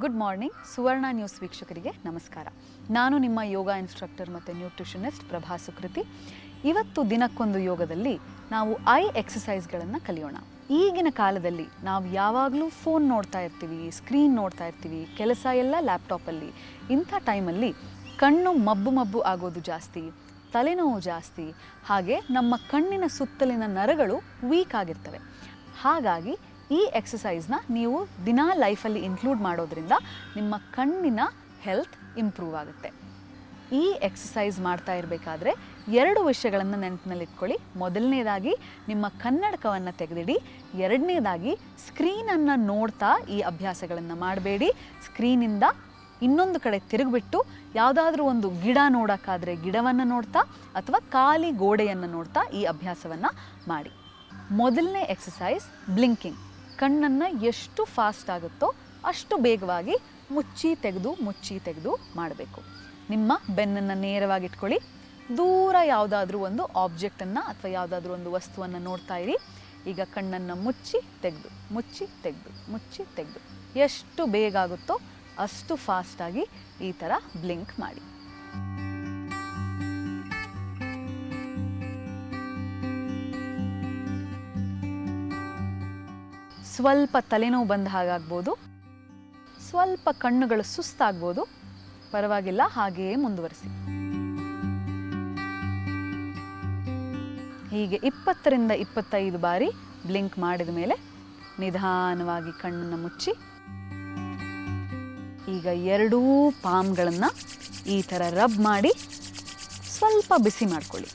Good morning ಸುವರ್ಣ news ವೀಕ್ಷಕರಿಗೆ ನಮಸ್ಕಾರ. ನಾನು ನಿಮ್ಮ ಯೋಗ ಇನ್ಸ್ಟ್ರಕ್ಟರ್ ಮತ್ತು ನ್ಯೂಟ್ರಿಷನಿಸ್ಟ್ ಪ್ರಭಾ ಸುಕೃತಿ. ಇವತ್ತು ದಿನಕ್ಕೊಂದು ಯೋಗದಲ್ಲಿ ನಾವು ಐ ಎಕ್ಸಸೈಸ್ಗಳನ್ನು ಕಲಿಯೋಣ. ಈಗಿನ ಕಾಲದಲ್ಲಿ ನಾವು ಯಾವಾಗಲೂ ಫೋನ್ ನೋಡ್ತಾ ಇರ್ತೀವಿ ಸ್ಕ್ರೀನ್ ನೋಡ್ತಾ ಇರ್ತೀವಿ, ಕೆಲಸ ಎಲ್ಲ ಲ್ಯಾಪ್ಟಾಪಲ್ಲಿ ಇಂಥ ಟೈಮಲ್ಲಿ ಕಣ್ಣು ಮಬ್ಬು ಮಬ್ಬು ಆಗೋದು ಜಾಸ್ತಿ, ತಲೆನೋವು ಜಾಸ್ತಿ, ಹಾಗೆ ನಮ್ಮ ಕಣ್ಣಿನ ಸುತ್ತಲಿನ ನರಗಳು ವೀಕ್ ಆಗಿರ್ತವೆ. ಹಾಗಾಗಿ ಈ ಎಕ್ಸಸೈಸ್ನ ನೀವು ದಿನಾ ಲೈಫಲ್ಲಿ ಇನ್ಕ್ಲೂಡ್ ಮಾಡೋದ್ರಿಂದ ನಿಮ್ಮ ಕಣ್ಣಿನ ಹೆಲ್ತ್ ಇಂಪ್ರೂವ್ ಆಗುತ್ತೆ. ಈ ಎಕ್ಸಸೈಸ್ ಮಾಡ್ತಾ ಇರಬೇಕಾದ್ರೆ ಎರಡು ವಿಷಯಗಳನ್ನು ನೆನಪಿನಲ್ಲಿಟ್ಕೊಳ್ಳಿ. ಮೊದಲನೇದಾಗಿ ನಿಮ್ಮ ಕನ್ನಡಕವನ್ನು ತೆಗೆದಿಡಿ. ಎರಡನೇದಾಗಿ ಸ್ಕ್ರೀನನ್ನು ನೋಡ್ತಾ ಈ ಅಭ್ಯಾಸಗಳನ್ನು ಮಾಡಬೇಡಿ. ಸ್ಕ್ರೀನಿಂದ ಇನ್ನೊಂದು ಕಡೆ ತಿರುಗಿಬಿಟ್ಟು ಯಾವುದಾದ್ರೂ ಒಂದು ಗಿಡ ನೋಡೋಕ್ಕಾದರೆ ಗಿಡವನ್ನು ನೋಡ್ತಾ ಅಥವಾ ಖಾಲಿ ಗೋಡೆಯನ್ನು ನೋಡ್ತಾ ಈ ಅಭ್ಯಾಸವನ್ನು ಮಾಡಿ. ಮೊದಲನೇ ಎಕ್ಸಸೈಸ್ ಬ್ಲಿಂಕಿಂಗ್ ಕಣ್ಣನ್ನು ಎಷ್ಟು ಫಾಸ್ಟ್ ಆಗುತ್ತೋ ಅಷ್ಟು ಬೇಗವಾಗಿ ಮುಚ್ಚಿ ತೆಗೆದು ಮುಚ್ಚಿ ತೆಗೆದು ಮಾಡಬೇಕು. ನಿಮ್ಮ ಬೆನ್ನನ್ನು ನೇರವಾಗಿ ಇಟ್ಕೊಳ್ಳಿ ದೂರ ಯಾವುದಾದ್ರೂ ಒಂದು ಆಬ್ಜೆಕ್ಟನ್ನು ಅಥವಾ ಯಾವುದಾದ್ರೂ ಒಂದು ವಸ್ತುವನ್ನು ನೋಡ್ತಾ ಇರಿ. ಈಗ ಕಣ್ಣನ್ನು ಮುಚ್ಚಿ ತೆಗೆದು ಮುಚ್ಚಿ ತೆಗೆದು ಮುಚ್ಚಿ ತೆಗೆದು ಎಷ್ಟು ಬೇಗ ಆಗುತ್ತೋ ಅಷ್ಟು ಫಾಸ್ಟಾಗಿ ಈ ಥರ ಬ್ಲಿಂಕ್ ಮಾಡಿ. ಸ್ವಲ್ಪ ತಲೆನೋವು ಬಂದ ಹಾಗಾಗ್ಬೋದು ಸ್ವಲ್ಪ ಕಣ್ಣುಗಳು ಸುಸ್ತಾಗ್ಬೋದು. ಪರವಾಗಿಲ್ಲ, ಹಾಗೆಯೇ ಮುಂದುವರಿಸಿ. ಹೀಗೆ ಇಪ್ಪತ್ತರಿಂದ ಇಪ್ಪತ್ತೈದು ಬಾರಿ ಬ್ಲಿಂಕ್ ಮಾಡಿದ ಮೇಲೆ ನಿಧಾನವಾಗಿ ಕಣ್ಣನ್ನು ಮುಚ್ಚಿ, ಈಗ ಎರಡೂ ಪಾಮ್ಗಳನ್ನು ಈ ಥರ ರಬ್ ಮಾಡಿ ಸ್ವಲ್ಪ ಬಿಸಿ ಮಾಡ್ಕೊಳ್ಳಿ.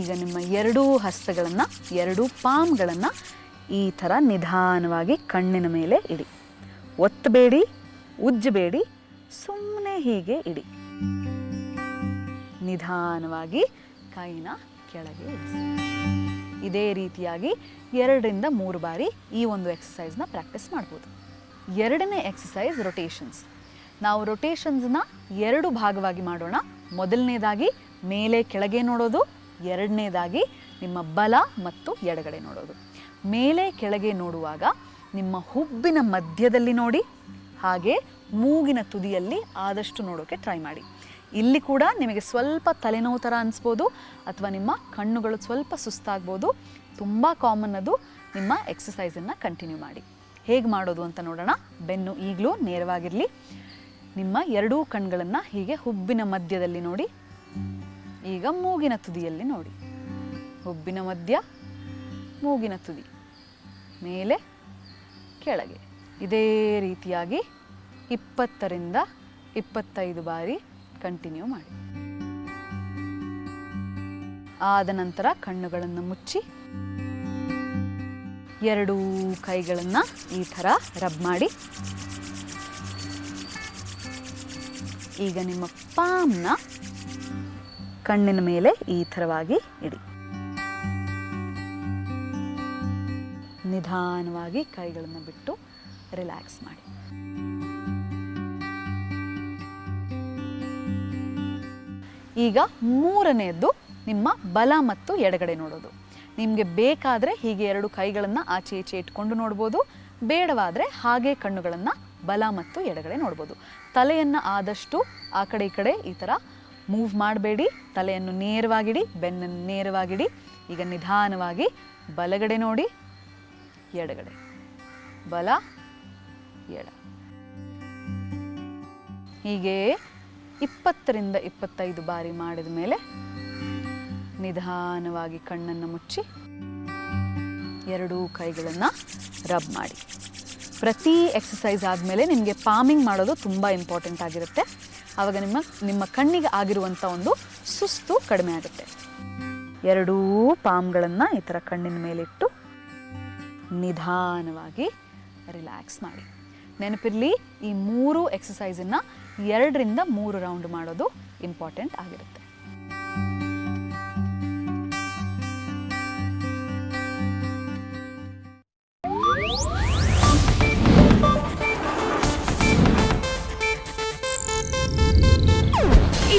ಈಗ ನಿಮ್ಮ ಎರಡೂ ಹಸ್ತಗಳನ್ನು, ಎರಡೂ ಪಾಮ್ಗಳನ್ನು ಈ ಥರ ನಿಧಾನವಾಗಿ ಕಣ್ಣಿನ ಮೇಲೆ ಇಡಿ. ಒತ್ತಬೇಡಿ ಉಜ್ಜಬೇಡಿ ಸುಮ್ಮನೆ ಹೀಗೆ ಇಡಿ. ನಿಧಾನವಾಗಿ ಕೈನ ಕೆಳಗೆ ಇಳಿಸಿ ಇದೇ ರೀತಿಯಾಗಿ ಎರಡರಿಂದ ಮೂರು ಬಾರಿ ಈ ಒಂದು ಎಕ್ಸಸೈಸ್ನ ಪ್ರಾಕ್ಟೀಸ್ ಮಾಡ್ಬೋದು. ಎರಡನೇ ಎಕ್ಸಸೈಸ್ ರೊಟೇಷನ್ಸ್ ನಾವು ರೊಟೇಷನ್ಸ್ನ ಎರಡು ಭಾಗವಾಗಿ ಮಾಡೋಣ. ಮೊದಲನೇದಾಗಿ ಮೇಲೆ ಕೆಳಗೆ ನೋಡೋದು ಎರಡನೇದಾಗಿ ನಿಮ್ಮ ಬಲ ಮತ್ತು ಎಡಗಡೆ ನೋಡೋದು. ಮೇಲೆ ಕೆಳಗೆ ನೋಡುವಾಗ ನಿಮ್ಮ ಹುಬ್ಬಿನ ಮಧ್ಯದಲ್ಲಿ ನೋಡಿ, ಹಾಗೆ ಮೂಗಿನ ತುದಿಯಲ್ಲಿ ಆದಷ್ಟು ನೋಡೋಕ್ಕೆ ಟ್ರೈ ಮಾಡಿ. ಇಲ್ಲಿ ಕೂಡ ನಿಮಗೆ ಸ್ವಲ್ಪ ತಲೆನೋವು ಥರ ಅನಿಸ್ಬೋದು, ಅಥವಾ ನಿಮ್ಮ ಕಣ್ಣುಗಳು ಸ್ವಲ್ಪ ಸುಸ್ತಾಗ್ಬೋದು, ತುಂಬ ಕಾಮನ್ ಅದು. ನಿಮ್ಮ ಎಕ್ಸಸೈಸನ್ನು ಕಂಟಿನ್ಯೂ ಮಾಡಿ. ಹೇಗೆ ಮಾಡೋದು ಅಂತ ನೋಡೋಣ. ಬೆನ್ನು ಈಗಲೂ ನೇರವಾಗಿರಲಿ. ನಿಮ್ಮ ಎರಡೂ ಕಣ್ಗಳನ್ನು ಹೀಗೆ ಹುಬ್ಬಿನ ಮಧ್ಯದಲ್ಲಿ ನೋಡಿ. ಈಗ ಮೂಗಿನ ತುದಿಯಲ್ಲಿ ನೋಡಿ. ಹುಬ್ಬಿನ ಮಧ್ಯ, ಮೂಗಿನ ತುದಿ. ಮೇಲೆ, ಕೆಳಗೆ. ಇದೇ ರೀತಿಯಾಗಿ ಇಪ್ಪತ್ತರಿಂದ ಇಪ್ಪತ್ತೈದು ಬಾರಿ ಕಂಟಿನ್ಯೂ ಮಾಡಿ. ಆದ ನಂತರ ಕಣ್ಣುಗಳನ್ನು ಮುಚ್ಚಿ, ಎರಡೂ ಕೈಗಳನ್ನು ಈ ಥರ ರಬ್ ಮಾಡಿ. ಈಗ ನಿಮ್ಮ ಪಾಮ್ನ ಕಣ್ಣಿನ ಮೇಲೆ ಈ ಥರವಾಗಿ ಇಡಿ. ನಿಧಾನವಾಗಿ ಕೈಗಳನ್ನು ಬಿಟ್ಟು ರಿಲ್ಯಾಕ್ಸ್ ಮಾಡಿ. ಈಗ ಮೂರನೆಯದ್ದು ನಿಮ್ಮ ಬಲ ಮತ್ತು ಎಡಗಡೆ ನೋಡೋದು. ನಿಮಗೆ ಬೇಕಾದರೆ ಹೀಗೆ ಎರಡು ಕೈಗಳನ್ನು ಆಚೆ ಈಚೆ ಇಟ್ಕೊಂಡು ನೋಡ್ಬೋದು. ಬೇಡವಾದರೆ ಹಾಗೆ ಕಣ್ಣುಗಳನ್ನು ಬಲ ಮತ್ತು ಎಡಗಡೆ ನೋಡ್ಬೋದು. ತಲೆಯನ್ನು ಆದಷ್ಟು ಆ ಕಡೆ ಈ ಕಡೆ ಈ ಥರ ಮೂವ್ ಮಾಡಬೇಡಿ, ತಲೆಯನ್ನು ನೇರವಾಗಿಡಿ, ಬೆನ್ನನ್ನು ನೇರವಾಗಿಡಿ, ಈಗ ನಿಧಾನವಾಗಿ ಬಲಗಡೆ ನೋಡಿ, ಎಡಗಡೆ. ಬಲ, ಎಡ. ಹೀಗೆ ಇಪ್ಪತ್ತರಿಂದ ಇಪ್ಪತ್ತೈದು ಬಾರಿ ಮಾಡಿದ ಮೇಲೆ ನಿಧಾನವಾಗಿ ಕಣ್ಣನ್ನು ಮುಚ್ಚಿ, ಎರಡೂ ಕೈಗಳನ್ನು ರಬ್ ಮಾಡಿ. ಪ್ರತಿ ಎಕ್ಸಸೈಸ್ ಆದಮೇಲೆ ನಿಮಗೆ ಪಾಮಿಂಗ್ ಮಾಡೋದು ತುಂಬ ಇಂಪಾರ್ಟೆಂಟ್ ಆಗಿರುತ್ತೆ. ಆವಾಗ ನಿಮ್ಮ ನಿಮ್ಮ ಕಣ್ಣಿಗೆ ಆಗಿರುವಂಥ ಒಂದು ಸುಸ್ತು ಕಡಿಮೆ ಆಗುತ್ತೆ. ಎರಡೂ ಪಾಮ್ಗಳನ್ನು ಈ ಥರ ಕಣ್ಣಿನ ಮೇಲಿಟ್ಟು ನಿಧಾನವಾಗಿ ರಿಲ್ಯಾಕ್ಸ್ ಮಾಡಿ. ನೆನಪಿರಲಿ, ಈ ಮೂರು ಎಕ್ಸಸೈಸನ್ನು ಎರಡರಿಂದ ಮೂರು ರೌಂಡ್ ಮಾಡೋದು ಇಂಪಾರ್ಟೆಂಟ್ ಆಗಿರುತ್ತೆ.